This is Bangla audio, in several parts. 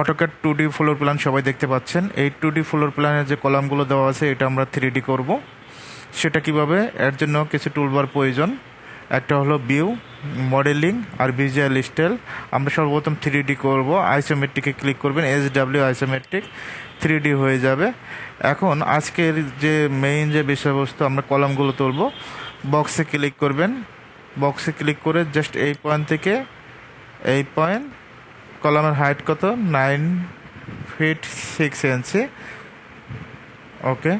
AutoCAD two D floor plan সবাই দেখতে পাচ্ছেন। এই টু ডি ফ্লোর প্ল্যানের যে কলামগুলো দেওয়া আছে, এটা আমরা থ্রি ডি করব। সেটা কীভাবে? এর জন্য কিছু টুলবার প্রয়োজন। একটা হলো ভিউ মডেলিং আর ভিজুয়াল স্টাইল আমরা সর্বপ্রথম থ্রি ডি করব। আইসোমেট্রিকে ক্লিক করবেন S W isometric three D হয়ে যাবে। এখন আজকের যে মেইন যে বিষয়বস্তু, আমরা কলামগুলো তুলব। বক্সে ক্লিক করবেন। বক্সে ক্লিক করে জাস্ট এই পয়েন্ট থেকে, এই পয়েন্ট কলামের হাইট কত? Nine feet six inch. Okay,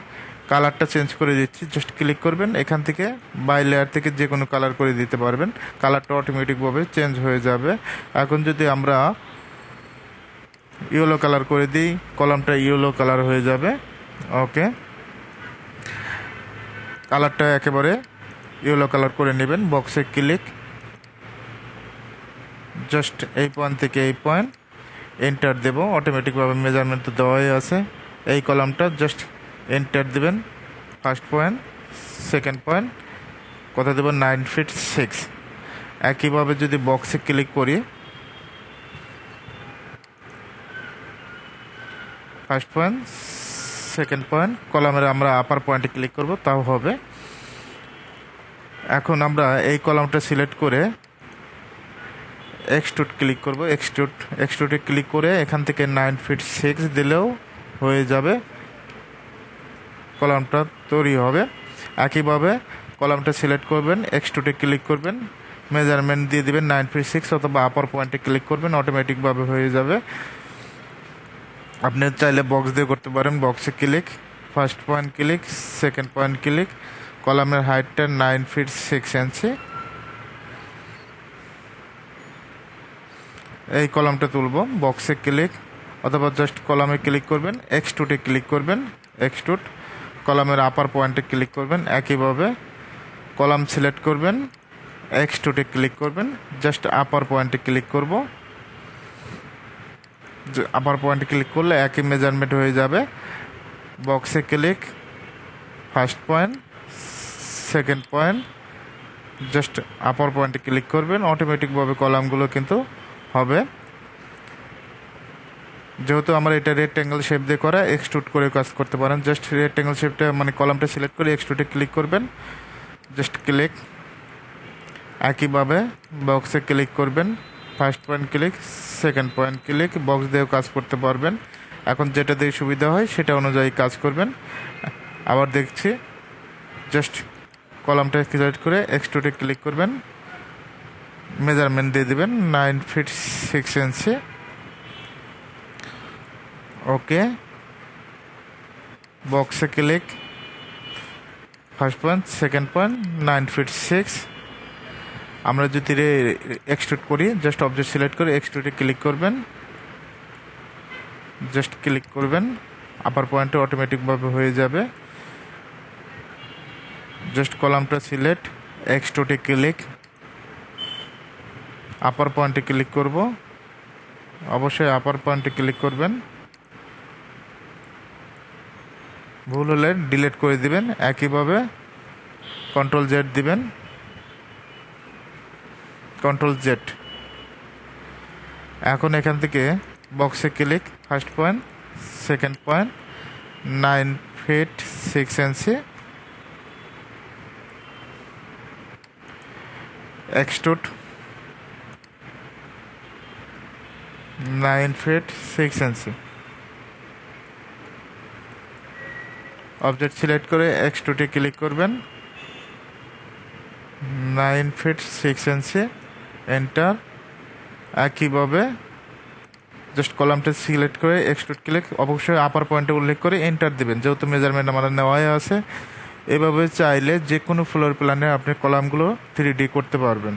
কালারটা চেঞ্জ করে দিচ্ছি। জাস্ট ক্লিক করবেন, এখান থেকে বাই লেয়ার থেকে যে কোনো কালার করে দিতে পারবেন। কালারটা অটোমেটিকভাবে চেঞ্জ হয়ে যাবে। এখন যদি আমরা ইয়েলো কালার করে দিই, কলামটা ইয়েলো কালার হয়ে যাবে। ওকে, কালারটা একেবারে ইয়েলো কালার করে নেবেন। বক্সে ক্লিক। জাস্ট এই পয়েন্ট থেকে এই পয়েন্ট এন্টার দেবো। অটোমেটিকভাবে মেজারমেন্ট তো দেওয়াই আছে। এই কলামটা জাস্ট এন্টার দেবেন। ফার্স্ট পয়েন্ট সেকেন্ড পয়েন্ট কত দেবেন নাইন ফিট সিক্স একইভাবে যদি বক্সে ক্লিক করি ফার্স্ট পয়েন্ট সেকেন্ড পয়েন্ট কলামের আমরা আপার পয়েন্টে ক্লিক করব, তাও হবে। এখন আমরা এই কলামটা সিলেক্ট করে এক্সট্রুট ক্লিক করব এক্সট্রুট এক্সট্রুটে ক্লিক করে এখান থেকে নাইন ফিট সিক্স দিলেও হয়ে যাবে। কলামটা তৈরি হবে। একইভাবে কলামটা সিলেক্ট করবেন এক্সট্রুটে ক্লিক করবেন মেজারমেন্ট দিয়ে দিবেন নাইন ফিট সিক্স অথবা আপার পয়েন্টে ক্লিক করবেন অটোমেটিকভাবে হয়ে যাবে। আপনি চাইলে বক্স দিয়ে করতে পারেন বক্সে click first point click second point click কলামের হাইটটা নাইন ফিট সিক্স ইঞ্চি এই কলামটা তুলব বক্সে ক্লিক অথবা জাস্ট কলামে ক্লিক করবেন এক্স এক্সটুটে ক্লিক করবেন এক্স এক্সটুট কলামের আপার পয়েন্টে ক্লিক করবেন, একইভাবে কলাম সিলেক্ট করবেন এক্স এক্সটুটে ক্লিক করবেন জাস্ট আপার পয়েন্টে ক্লিক করব। আপার পয়েন্টে ক্লিক করলে একই মেজারমেন্ট হয়ে যাবে। বক্সে click first point second point just upper পয়েন্টে ক্লিক করবেন অটোমেটিকভাবে কলামগুলো কিন্তু হবে। যেহেতু আমার এটা রেক্ট্যাঙ্গেল শেপ দিয়ে করা এক্সট্রুট করে কাজ করতে পারেন। জাস্ট রেক্ট্যাঙ্গেল শেপটা মানে কলামটা সিলেক্ট করে এক্সট্রুটে ক্লিক করবেন। জাস্ট ক্লিক একইভাবে বক্সে ক্লিক করবেন। First point click second point click box দিয়েও কাজ করতে পারবেন। এখন যেটা দিয়ে সুবিধা হয়, সেটা অনুযায়ী কাজ করবেন। আবার দেখছি জাস্ট কলামটা সিলেক্ট করে এক্সট্রুটে ক্লিক করবেন। মেজারমেন্ট দিয়ে দেবেন nine feet six inch okay বক্সে click first point second point nine feet six আমরা যদি এক্সট্রুট করি জাস্ট অবজেক্ট সিলেক্ট করে এক্সট্রুটে ক্লিক করবেন। জাস্ট ক্লিক করবেন আপার পয়েন্টে অটোমেটিকভাবে হয়ে যাবে। জাস্ট কলামটা সিলেক্ট এক্সট্রুটে ক্লিক আপার পয়েন্টে ক্লিক করব। অবশ্যই আপার পয়েন্টে ক্লিক করবেন। ভুল হলে ডিলিট করে দিবেন। একইভাবে কন্ট্রোল জেড দিবেন। কন্ট্রোল জেড এখন এখান থেকে বক্সে click first point second point nine feet six inch extrude 9 feet 6 inch object select করে এক্স টুটি ক্লিক করবেন। Nine feet six inch enter একইভাবে জাস্ট কলামটা সিলেক্ট করে এক্সট্রুট ক্লিক অবশ্যই আপার পয়েন্টে উল্লেখ করে এন্টার দেবেন। যেহেতু মেজারমেন্ট আমাদের নেওয়াই আছে। এভাবে চাইলে যে কোনো ফ্লোর প্ল্যানে আপনি কলামগুলো থ্রি ডি করতে পারবেন।